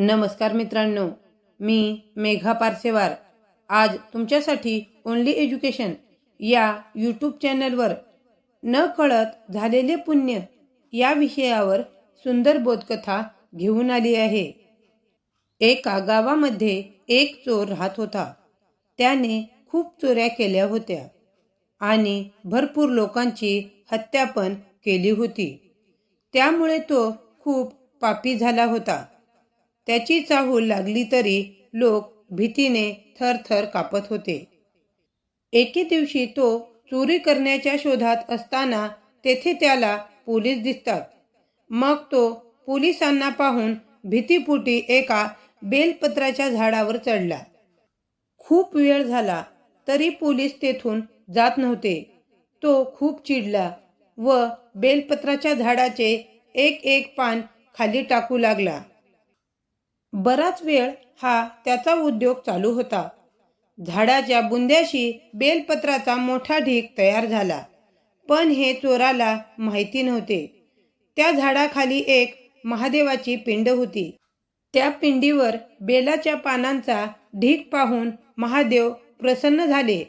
नमस्कार मित्रांनो मी मेघा पारसेवार. आज तुमच्यासाठी ओनली एज्युकेशन या यूट्यूब चॅनलवर न कळत झालेले पुण्य या विषयावर सुंदर बोधकथा घेऊन आली आहे. एका गावामध्ये एक चोर राहत होता. त्याने खूप चोऱ्या केल्या होत्या आणि भरपूर लोकांची हत्या पण केली होती. त्यामुळे तो खूप पापी झाला होता. त्याची चाहूल लागली तरी लोक भीतीने थरथर कापत होते. एके दिवशी तो चोरी करण्याच्या शोधात असताना तेथे त्याला पोलीस दिसतात. मग तो पोलिसांना पाहून भीतीपोटी एका बेलपत्राच्या झाडावर चढला. खूप वेळ झाला तरी पोलीस तेथून जात नव्हते. तो खूप चिडला व बेलपत्राच्या झाडाचे एक एक पान खाली टाकू लागला. बराच वेळ हा त्याचा उद्योग चालू होता. झाडाच्या बुंद्याशी बेलपत्राचा मोठा ढीक तयार झाला पण हे चोराला माहिती नव्हते. त्या झाडाखाली एक महादेवाची पिंड होती. त्या पिंडीवर बेलाच्या पानांचा ढीक पाहून महादेव प्रसन्न झाले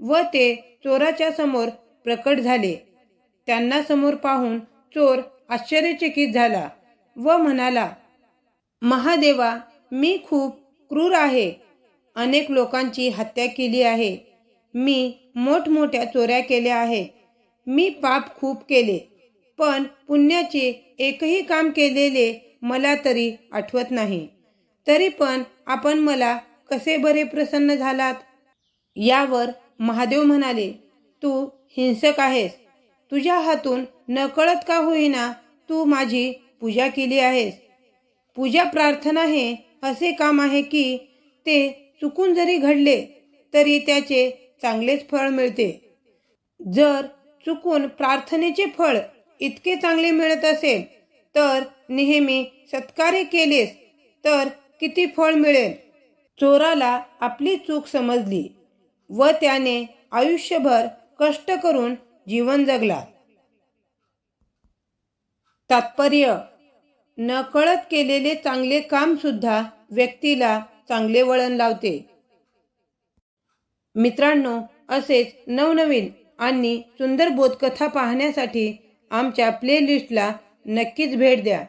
व ते चोराच्या समोर प्रकट झाले. त्यांना समोर पाहून चोर आश्चर्यचकित झाला व म्हणाला महादेवा मी खूप क्रूर आहे. अनेक लोकांची हत्या केली आहे. मी मोठमोठ्या चोऱ्या केल्या आहेत मी पाप खूप केले. पण पुण्याचे एकही काम केलेले मला तरी आठवत नाही. तरी पण आपण मला कसे बरे प्रसन्न झालात? यावर महादेव म्हणाले तू हिंसक आहेस. तुझ्या हातून नकळत का होईना तू माझी पूजा केली आहेस? पूजा प्रार्थना हे असे काम आहे की ते चुकून जरी घडले तरी त्याचे चांगलेच फळ मिळते. जर चुकून प्रार्थनेचे फळ इतके चांगले मिळत असेल तर नेहमी सत्कार्य केलेस तर किती फळ मिळेल? चोराला आपली चूक समजली व त्याने आयुष्यभर कष्ट करून जीवन जगला. तात्पर्य नकळत केलेले चांगले काम सुद्धा व्यक्तीला चांगले वळण लावते. मित्रांनो असेच नवनवीन आणि सुंदर बोधकथा पाहण्यासाठी आमच्या प्लेलिस्टला नक्कीच भेट द्या.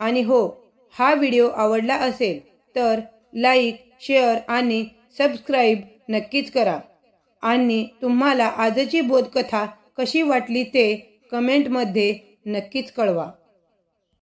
आणि हो हा व्हिडिओ आवडला असेल तर लाईक शेअर आणि सबस्क्राईब नक्कीच करा. आणि तुम्हाला आजची बोधकथा कशी वाटली ते कमेंटमध्ये नक्कीच कळवा.